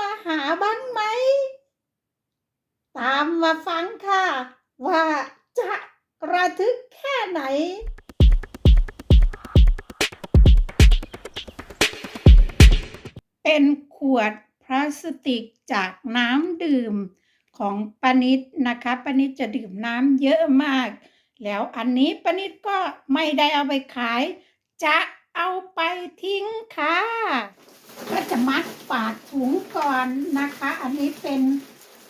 มาหาบ้างไหม ตามมาฟังค่ะ ว่าจะระทึกแค่ไหนเป็นขวดพลาสติกจากน้ำดื่มของปนิดนะคะปนิดจะดื่มน้ำเยอะมาก แล้วอันนี้ปนิดก็ไม่ได้เอาไปขาย จะเอาไปทิ้งค่ะ ก็จะมัด ปากถุงก่อนนะคะ อันนี้เป็น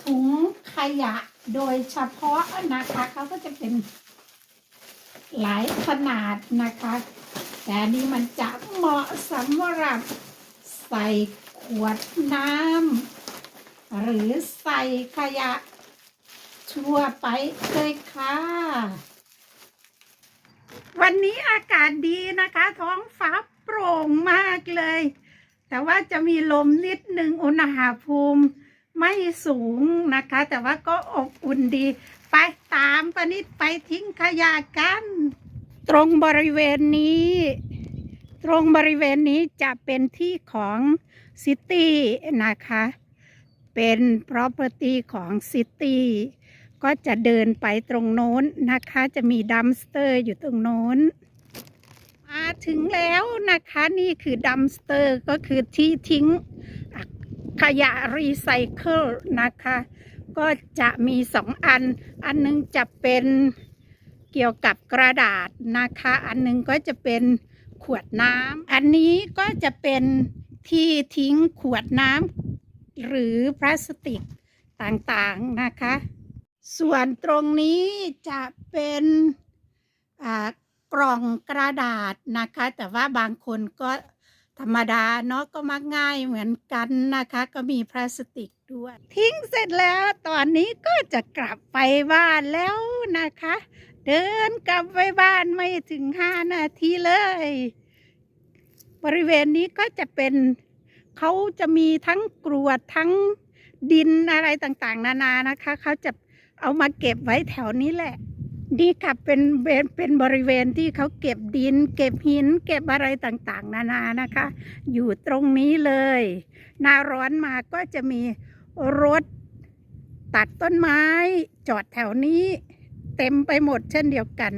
ถุงขยะโดยเฉพาะนะคะเขาก็จะเป็นหลายขนาดนะคะ แต่นี้มันจะเหมาะสำหรับใส่ขวดน้ำหรือใส่ขยะทั่วไปเลยค่ะ วันนี้อากาศดีนะคะ ท้องฟ้าโปร่งมากเลย แต่ว่าจะมีลมนิดนึงอุณหภูมิไม่สูงนะคะ แต่ว่าก็อบอุ่นดี ไปตามปนิดไปทิ้งขยะกัน ตรงบริเวณนี้ ตรงบริเวณนี้จะเป็นที่ของซิตี้นะคะ เป็น property ของซิตี้ก็จะเดินไปตรงโน้นนะคะ จะมีดัมสเตอร์อยู่ตรงโน้น ถึงแล้วนะคะนี่คือดัมสเตอร์ก็คือที่ทิ้งขยะรีไซเคิลนะคะ ก็จะมีสองอัน อันหนึงจะเป็นเกี่ยวกับกระดาษนะคะ อันหนึงก็จะเป็นขวดน้ำอันนี้ก็จะเป็นที่ทิ้งขวดน้ำหรือพลาสติกต่างๆนะคะ ส่วนตรงนี้จะเป็นอ่า กล่องกระดาษนะคะ แต่ว่าบางคนก็ธรรมดาเนาะก็มักง่ายเหมือนกันนะคะ ก็มีพลาสติกด้วย ทิ้งเสร็จแล้วตอนนี้ก็จะกลับไปบ้านแล้วนะคะ เดินกลับไปบ้านไม่ถึงห้านาทีเลย บริเวณนี้ก็จะเป็นเขาจะมีทั้งกรวดทั้งดินอะไรต่างๆ นานานะคะ เขาจะเอามาเก็บไว้แถวนี้แหละ นี่ค่ะเป็นเป็นเป็นบริเวณที่เขาเก็บดิน เก็บหิน เก็บอะไรต่างๆ นานานะคะ อยู่ตรงนี้เลย หน้าร้อนมาก็จะมีรถตัดต้นไม้ จอดแถวนี้เต็มไปหมดเช่นเดียวกัน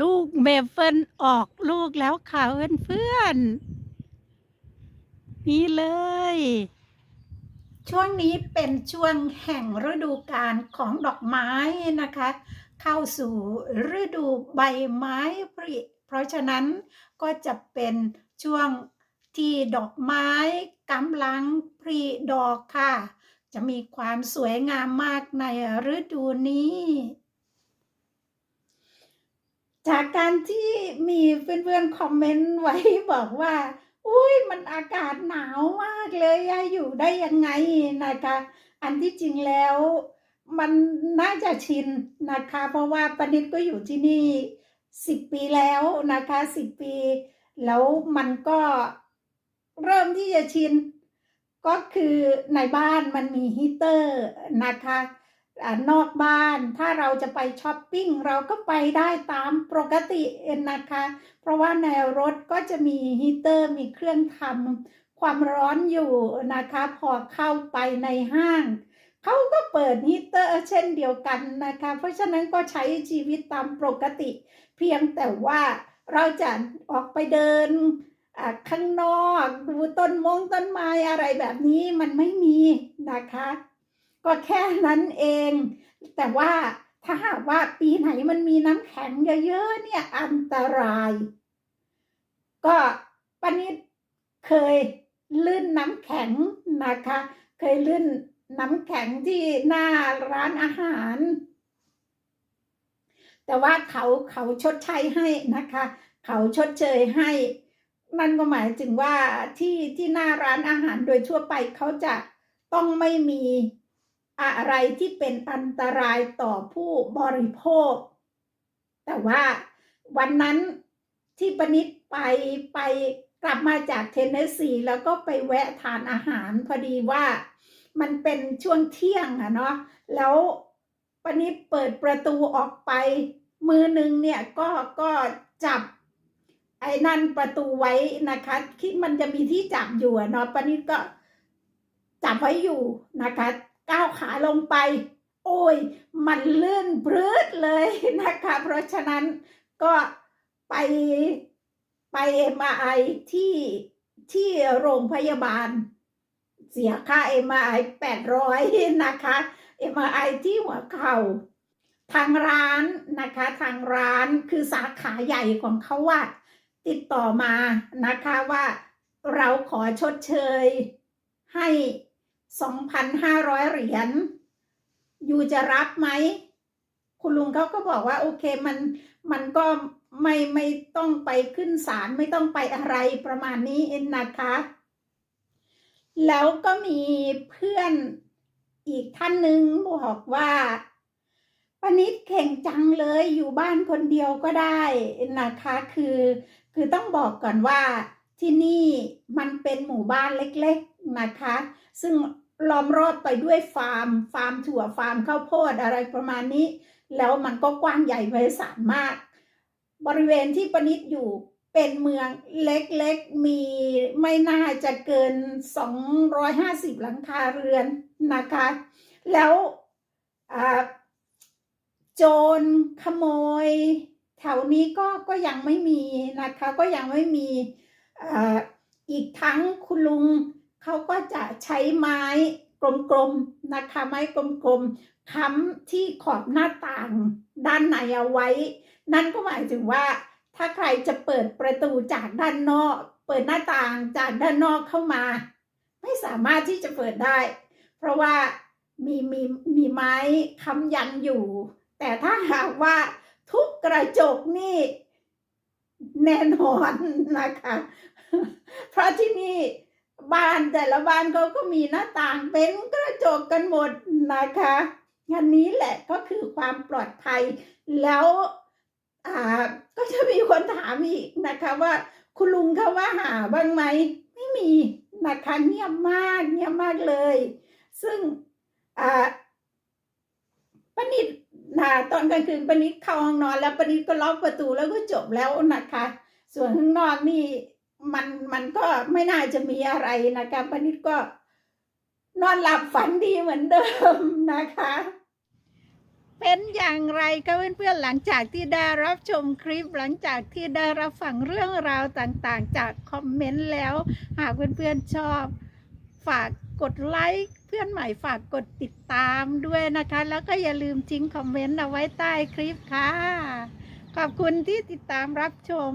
ลูกเมเฟิลออกลูกแล้วค่ะเพื่อนๆนี่เลย ช่วงนี้เป็นช่วงแห่งฤดูกาลของดอกไม้นะคะ เข้าสู่ฤดูใบไม้ผลิเพราะฉะนั้นก็จะเป็นช่วงที่ดอกไม้กำลังผลิดอกค่ะ จะมีความสวยงามมากในฤดูนี้ จากการที่มีเพื่อนๆคอมเมนต์ไว้บอกว่า อุ้ยมันอากาศหนาวมากเลยอะอยู่ได้ยังไงนะคะ อันที่จริงแล้วมันน่าจะชินนะคะ เพราะว่าปนิดก็อยู่ที่นี่สิบปีแล้วนะคะสิบปี แล้วมันก็เริ่มที่จะชิน ก็คือในบ้านมันมีฮีเตอร์นะคะ นอกบ้านถ้าเราจะไปช้อปปิ้งเราก็ไปได้ตามปกตินะคะ เพราะว่าในรถก็จะมีฮีเตอร์มีเครื่องทำความร้อนอยู่นะคะ พอเข้าไปในห้างเขาก็เปิดฮีเตอร์เช่นเดียวกันนะคะ เพราะฉะนั้นก็ใช้ชีวิตตามปกติ เพียงแต่ว่าเราจะออกไปเดินข้างนอกดูต้นมงต้นไม้อะไรแบบนี้มันไม่มีนะคะ ก็แค่นั้นเอง แต่ว่าถ้าหากว่าปีไหนมันมีน้ำแข็งเยอะๆเนี่ยอันตราย ก็ปนิดเคยลื่นน้ำแข็งนะคะ เคยลื่นน้ำแข็งที่หน้าร้านอาหาร แต่ว่าเขาเขาชดใช้ให้นะคะ เขาชดเชยให้นั่นก็หมายถึงว่าที่ที่หน้าร้านอาหารโดยทั่วไปเขาจะต้องไม่มี อะไรที่เป็นอันตรายต่อผู้บริโภค แต่ว่าวันนั้นที่ปนิดไปไปกลับมาจากเทนเนสซีแล้วก็ไปแวะทานอาหารพอดีว่ามันเป็นช่วงเที่ยงอะเนาะแล้วปนิดเปิดประตูออกไป มือหนึ่งเนี่ยก็ก็จับไอ้นั่นประตูไว้นะคะที่มันจะมีที่จับอยู่เนาะปนิดก็จับไว้อยู่นะคะ ก้าวขาลงไป โอ้ย มันลื่นปรื้ดเลยนะคะ เพราะฉะนั้นก็ไปไปเอ็มไอที่ที่โรงพยาบาล เสียค่าเอ็มไอแปดร้อยนะคะเอ็มไอที่หัวเข่าทางร้านนะคะ ทางร้านคือสาขาใหญ่ของเขาว่า ติดต่อมานะคะว่าเราขอชดเชยให้ 2,500 เหรียญอยู่จะรับไหม คุณลุงเขาก็บอกว่าโอเคมันมันก็ไม่ไม่ต้องไปขึ้นศาลไม่ต้องไปอะไรประมาณนี้เองนะคะ แล้วก็มีเพื่อนอีกท่านหนึ่งบอกว่าปนิดเข่งจังเลยอยู่บ้านคนเดียวก็ได้นะคะคือ คือต้องบอกก่อนว่าที่นี่มันเป็นหมู่บ้านเล็ก ๆนะคะ ซึ่งล้อมรอบไปด้วยฟาร์ม ฟาร์มถั่วฟาร์มข้าวโพดอะไรประมาณนี้ แล้วมันก็กว้างใหญ่ไพศาลมาก บริเวณที่ปนิดอยู่เป็นเมืองเล็กๆ มีไม่น่าจะเกิน 250 หลังคาเรือนนะคะ แล้วโจรขโมย แถวนี้ก็ก็ยังไม่มีนะคะ ก็ยังไม่มีออีกทั้งคุณลุง เขาก็จะใช้ไม้กลมๆนะคะไม้กลมๆค้ำที่ขอบหน้าต่างด้านในเอาไว้ นั่นก็หมายถึงว่า ถ้าใครจะเปิดประตูจากด้านนอก เปิดหน้าต่างจากด้านนอกเข้ามา ไม่สามารถที่จะเปิดได้ เพราะว่ามีมีมีไม้ค้ำยันอยู่ แต่ถ้าหากว่าทุบกระจกนี่แน่นอนนะคะ เพราะที่นี่ บ้านแต่ละบ้านเขาก็มีหน้าต่างเป็นกระจกกันหมดนะคะอันนี้แหละก็คือความปลอดภัย แล้วก็จะมีคนถามอีกนะคะว่า คุณลุงเขาว่าหาบ้างไหมไม่มีนะคะเงียบมากเงียบมากเลย ซึ่งปนิดนะตอนกลางคืนปนิดเข้าห้องนอนแล้วปนิดก็ล็อกประตูแล้วก็จบแล้วนะคะ ส่วนข้างนอกนี่ มันมันก็ไม่น่าจะมีอะไรนะคะปนิดก็นอนหลับฝันดีเหมือนเดิมนะคะ เป็นอย่างไรก็เพื่อนๆหลังจากที่ได้รับชมคลิป หลังจากที่ได้รับฟังเรื่องราวต่างๆ จากคอมเมนต์แล้ว หากเพื่อนๆชอบ ฝากกดไลค์เพื่อนใหม่ฝากกดติดตามด้วยนะคะ แล้วก็อย่าลืมทิ้งคอมเมนต์เอาไว้ใต้คลิปค่ะ ขอบคุณที่ติดตามรับชม